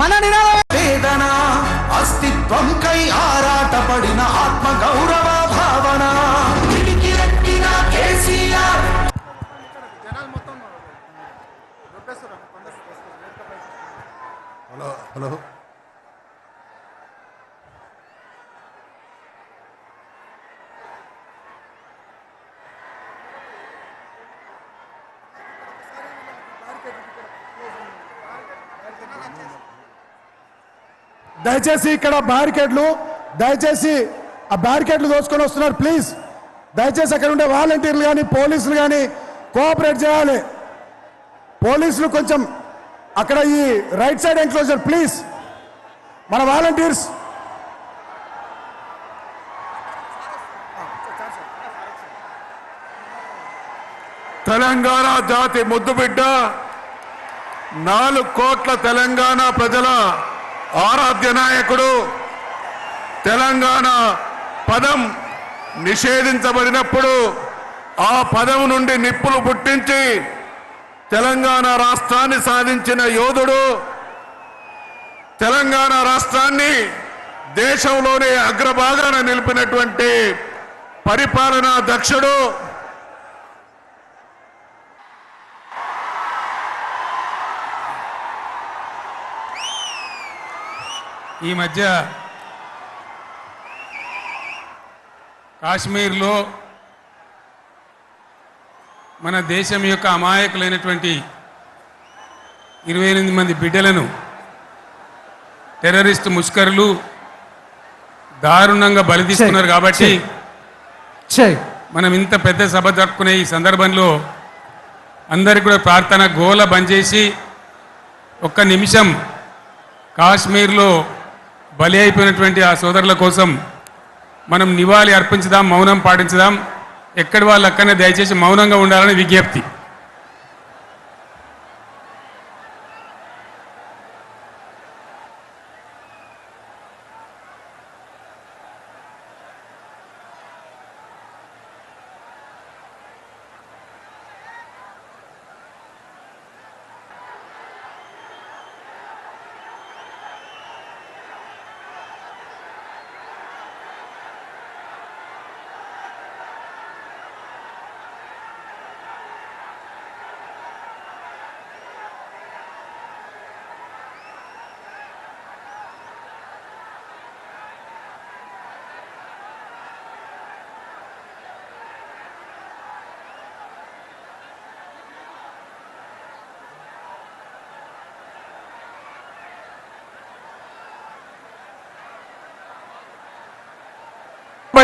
మన నినాదమే వేదన అస్తిత్వంకై ఆరాటపడిన ఆత్మ గౌరవ భావన పిడికిలెత్తిన కేసీఆర్ హలో హలో దయచేసి ఇక్కడ బ్యారికేడ్లు దయచేసి ఆ బ్యారికేడ్లు దోచుకొని వస్తున్నారు ప్లీజ్. దయచేసి అక్కడ ఉండే వాలంటీర్లు కానీ పోలీసులు కానీ కోఆపరేట్ చేయాలి. పోలీసులు కొంచెం అక్కడ ఈ రైట్ సైడ్ ఎంక్లోజర్ ప్లీజ్. మన వాలంటీర్స్. తెలంగాణ జాతి ముద్దుబిడ్డ నాలుగు కోట్ల తెలంగాణ ప్రజల ఆరాధ్య నాయకుడు తెలంగాణ పదం నిషేధించబడినప్పుడు ఆ పదం నుండి నిప్పులు పుట్టించి తెలంగాణ రాష్ట్రాన్ని సాధించిన యోధుడు తెలంగాణ రాష్ట్రాన్ని దేశంలోనే అగ్రభాగాన నిలిపినటువంటి పరిపాలనా దక్షుడు ఈ మధ్య కాశ్మీర్లో మన దేశం యొక్క అమాయకులైనటువంటి ఇరవై ఎనిమిది మంది బిడ్డలను టెర్రరిస్ట్ ముష్కరులు దారుణంగా బలి తీసుకున్నారు కాబట్టి మనం ఇంత పెద్ద సభ జరుపుకునే ఈ సందర్భంలో అందరికి కూడా ప్రార్థన గోల బంద్ చేసి ఒక్క నిమిషం కాశ్మీర్లో బలి అయిపోయినటువంటి ఆ సోదరుల కోసం మనం నివాళి అర్పించుదాం మౌనం పాటించుదాం. ఎక్కడి వాళ్ళు అక్కడనే దయచేసి మౌనంగా ఉండాలని విజ్ఞప్తి.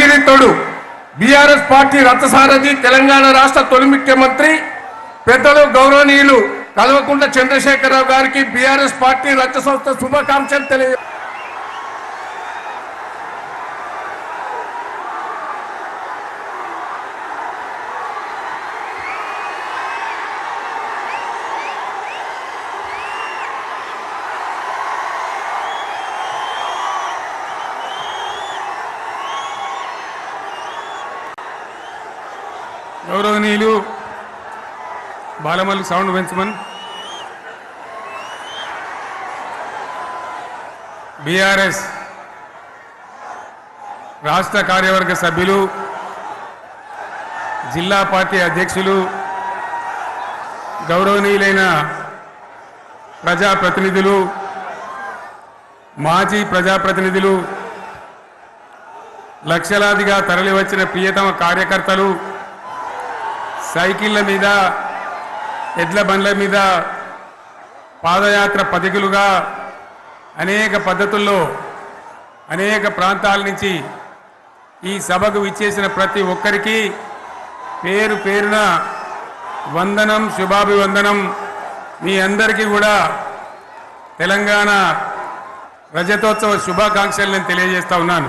భగీరథుడు బీఆర్ఎస్ పార్టీ రథసారథి తెలంగాణ రాష్ట్ర తొలి ముఖ్యమంత్రి పెద్దలు గౌరవనీయులు కల్వకుంట్ల చంద్రశేఖరరావు గారికి బీఆర్ఎస్ పార్టీ రథ సంస్థ శుభాకాంక్షలు తెలియ గౌరవనీయులు బాలమల్లి సౌండ్ పెంచమన్ బీఆర్ఎస్ రాష్ట్ర కార్యవర్గ సభ్యులు జిల్లా పార్టీ అధ్యక్షులు గౌరవనీయులైన ప్రజాప్రతినిధులు మాజీ ప్రజాప్రతినిధులు లక్షలాదిగా తరలివచ్చిన ప్రియతమ కార్యకర్తలు సైకిళ్ళ మీద ఎడ్ల బండ్ల మీద పాదయాత్ర పథికులుగా అనేక పద్ధతుల్లో అనేక ప్రాంతాల నుంచి ఈ సభకు విచ్చేసిన ప్రతి ఒక్కరికి పేరు పేరున వందనం శుభాభివందనం. మీ అందరికీ కూడా తెలంగాణ రజతోత్సవ శుభాకాంక్షలు నేను తెలియజేస్తా ఉన్నాను.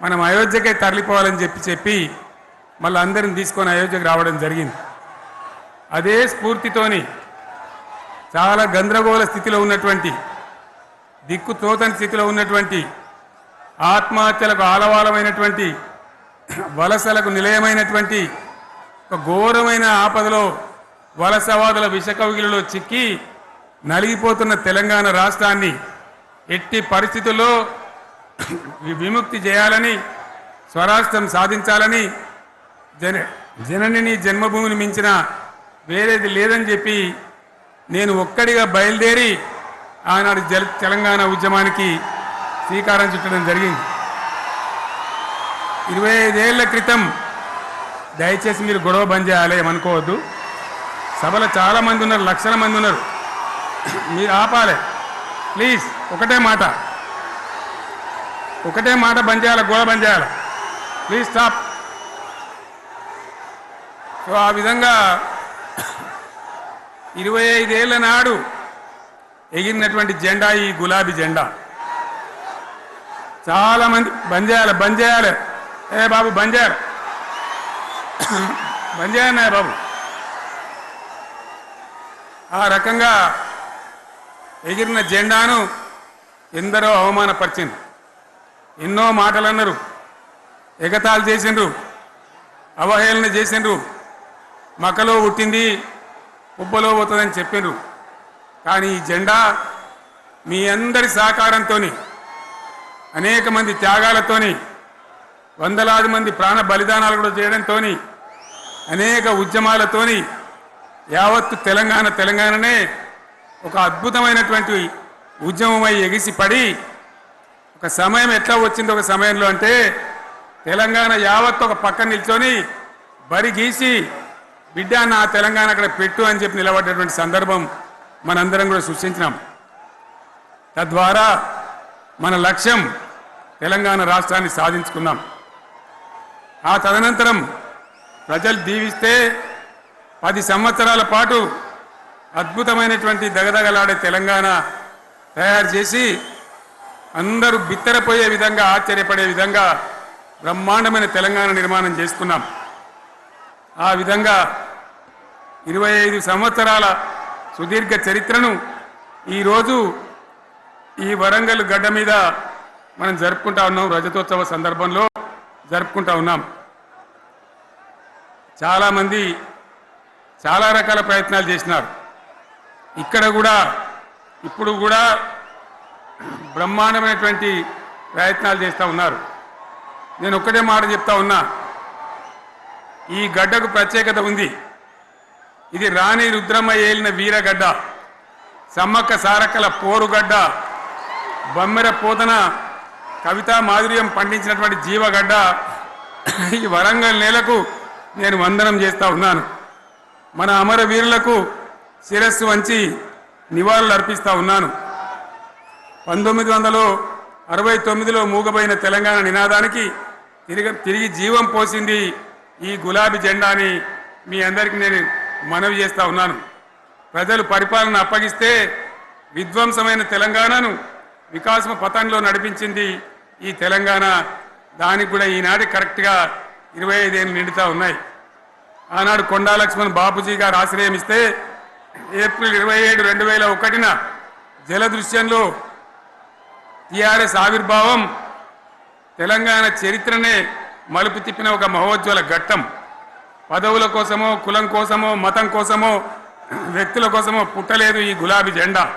మనం అయోధ్యకే తరలిపోవాలని చెప్పి చెప్పి మళ్ళీ అందరిని తీసుకొని అయోధ్యకు రావడం జరిగింది. అదే స్ఫూర్తితోని చాలా గందరగోళ స్థితిలో ఉన్నటువంటి దిక్కు తోతని స్థితిలో ఉన్నటువంటి ఆత్మహత్యలకు ఆలవాలమైనటువంటి వలసలకు నిలయమైనటువంటి ఒక ఘోరమైన ఆపదలో వలసవాదుల విషకవిలలో చిక్కి నలిగిపోతున్న తెలంగాణ రాష్ట్రాన్ని ఎట్టి పరిస్థితుల్లో విముక్తి చేయాలని స్వరాష్ట్రం సాధించాలని జన జననిని జన్మభూమిని మించిన వేరేది లేదని చెప్పి నేను ఒక్కడిగా బయలుదేరి ఆనాడు జల తెలంగాణ ఉద్యమానికి శ్రీకారం చుట్టడం జరిగింది. ఇరవై ఐదేళ్ళ క్రితం దయచేసి మీరు గొడవ బంద్ చేయాలి ఏమనుకోవద్దు. సభలో చాలా మంది ఉన్నారు లక్షల మంది ఉన్నారు. మీరు ఆపాలి. ప్లీజ్ ఒకటే మాట. ఒకటే మాట బంద్ చేయాలి? గోడ బంద్ చేయాలి? ప్లీజ్ స్టాప్ సో ఆ విధంగా ఇరవై ఐదేళ్ళ నాడు ఎగిరినటువంటి జెండా ఈ గులాబీ జెండా. చాలా మంది బంద్ చేయాలి? బంద్ చేయాలి? ఏ బాబు బంద్ చేయాలి? బంద్ చేయండి బాబు. ఆ రకంగా ఎగిరిన జెండాను ఎందరో అవమానపరిచింది ఎన్నో మాటలు అన్నారు ఎగతాలు చేసిండ్రు. అవహేళన చేసిండ్రు. మకలో పుట్టింది ఉబ్బలో పోతుందని చెప్పిండ్రు కానీ ఈ జెండా మీ అందరి సహకారంతో అనేక మంది త్యాగాలతోని వందలాది మంది ప్రాణ బలిదానాలు కూడా చేయడంతో అనేక ఉద్యమాలతోని యావత్తు తెలంగాణ తెలంగాణనే ఒక అద్భుతమైనటువంటి ఉద్యమమై ఎగిసి పడి ఒక సమయం ఎట్లా వచ్చింది ఒక సమయంలో అంటే తెలంగాణ యావత్తు ఒక పక్కన నిల్చొని బరి గీసి బిడ్డ నా తెలంగాణ అక్కడ పెట్టు అని చెప్పి నిలబడ్డటువంటి సందర్భం మనందరం కూడా సృష్టించినాం. తద్వారా మన లక్ష్యం తెలంగాణ రాష్ట్రాన్ని సాధించుకున్నాం. ఆ తదనంతరం ప్రజలు దీవిస్తే పది సంవత్సరాల పాటు అద్భుతమైనటువంటి దగదగలాడే తెలంగాణ తయారు చేసి అందరూ బిత్తరపోయే విధంగా ఆశ్చర్యపడే విధంగా బ్రహ్మాండమైన తెలంగాణ నిర్మాణం చేసుకున్నాం. ఆ విధంగా ఇరవై ఐదు సంవత్సరాల సుదీర్ఘ చరిత్రను ఈరోజు ఈ వరంగల్ గడ్డ మీద మనం జరుపుకుంటా ఉన్నాం. రజతోత్సవ సందర్భంలో జరుపుకుంటా ఉన్నాం. చాలామంది చాలా రకాల ప్రయత్నాలు చేసినారు. ఇక్కడ కూడా ఇప్పుడు కూడా బ్రహ్మాండమైనటువంటి ప్రయత్నాలు చేస్తూ ఉన్నారు. నేను ఒక్కటే మాట చెప్తా ఉన్నా ఈ గడ్డకు ప్రత్యేకత ఉంది. ఇది రాణి రుద్రమ్మ ఏలిన వీరగడ్డ సమ్మక్క సారక్కల పోరుగడ్డ బొమ్మెర పోతన కవితా మాధుర్యం పండించినటువంటి జీవగడ్డ ఈ వరంగల్ నేలకు నేను వందనం చేస్తూ ఉన్నాను. మన అమరవీరులకు శిరస్సు వంచి నివాళులు అర్పిస్తూ ఉన్నాను. పంతొమ్మిది వందల అరవై తొమ్మిదిలో మూగబోయిన తెలంగాణ నినాదానికి తిరిగి తిరిగి జీవం పోసింది ఈ గులాబీ జెండాని మీ అందరికీ నేను మనవి చేస్తా ఉన్నాను. ప్రజలు పరిపాలన అప్పగిస్తే విధ్వంసమైన తెలంగాణను వికాసం పథంలో నడిపించింది ఈ తెలంగాణ. దానికి కూడా ఈనాటి కరెక్ట్గా ఇరవై ఐదేళ్ళు నిండుతా ఉన్నాయి. ఆనాడు కొండా లక్ష్మణ్ బాపూజీ గారు ఆశ్రయం ఇస్తే ఏప్రిల్ ఇరవై ఏడు రెండు వేల ఒకటిన జలదృశ్యంలో టిఆర్ఎస్ ఆవిర్భావం తెలంగాణ చరిత్రనే మలుపు తిప్పిన ఒక మహోజ్వల ఘట్టం. పదవుల కోసమో కులం కోసమో మతం కోసమో వ్యక్తుల కోసమో పుట్టలేదు ఈ గులాబీ జెండా.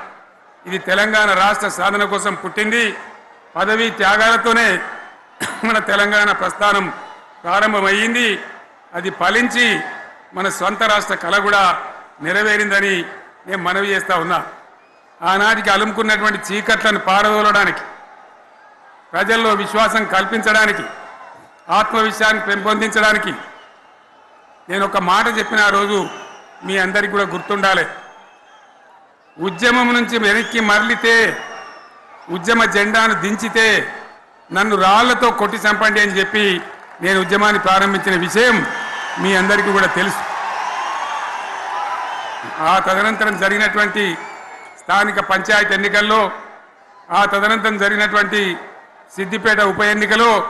ఇది తెలంగాణ రాష్ట్ర సాధన కోసం పుట్టింది. పదవీ త్యాగాలతోనే మన తెలంగాణ ప్రస్థానం ప్రారంభమయ్యింది. అది ఫలించి మన సొంత రాష్ట్ర కళ కూడా నెరవేరిందని నేను మనవి చేస్తా ఉన్నా. ఆనాటికి అలుముకున్నటువంటి చీకట్లను పారదోలడానికి ప్రజల్లో విశ్వాసం కల్పించడానికి ఆత్మవిశ్వాన్ని పెంపొందించడానికి నేను ఒక మాట చెప్పిన ఆ రోజు మీ అందరికి కూడా గుర్తుండాలి. ఉద్యమం నుంచి వెనక్కి మరలితే ఉద్యమ జెండాను దించితే నన్ను రాళ్ళతో కొట్టి చంపండి అని చెప్పి నేను ఉద్యమాన్ని ప్రారంభించిన విషయం మీ అందరికీ కూడా తెలుసు. ఆ తదనంతరం జరిగినటువంటి స్థానిక పంచాయతీ ఎన్నికల్లో ఆ తదనంతరం జరిగినటువంటి సిద్దిపేట ఉప ఎన్నికలో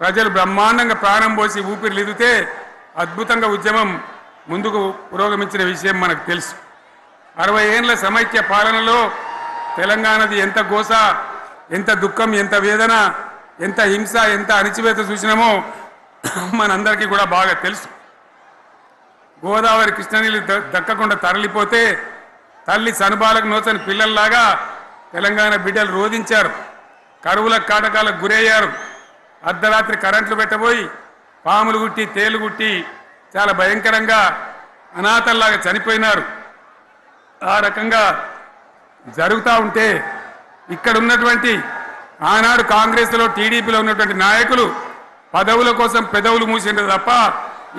ప్రజలు బ్రహ్మాండంగా ప్రాణం పోసి ఊపిరిలిదితే అద్భుతంగా ఉద్యమం ముందుకు పురోగమించిన విషయం మనకు తెలుసు. అరవై ఏండ్ల సమైక్య పాలనలో తెలంగాణది ఎంత గోస ఎంత దుఃఖం ఎంత వేదన ఎంత హింస ఎంత అణిచివేత చూసినామో మనందరికీ కూడా బాగా తెలుసు. గోదావరి కృష్ణనీళ్ళు ద- దక్కకుండా తరలిపోతే తల్లి సనుబాలకు నోచని పిల్లల్లాగా తెలంగాణ బిడ్డలు రోధించారు. కరువుల కాటకాలకు గురయ్యారు. అర్ధరాత్రి కరెంట్లు పెట్టబోయి పాములు గుట్టి తేలు గుట్టి చాలా భయంకరంగా అనాథల్లాగా చనిపోయినారు. ఆ రకంగా జరుగుతూ ఉంటే ఇక్కడ ఉన్నటువంటి ఆనాడు కాంగ్రెస్లో టీడీపీలో ఉన్నటువంటి నాయకులు పదవుల కోసం పెదవులు మూసిండ్రు తప్ప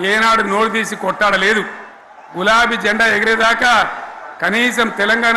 ఏనాడు నోరు తీసి కొట్టాడలేదు. గులాబీ జెండా ఎగిరేదాకా కనీసం తెలంగాణ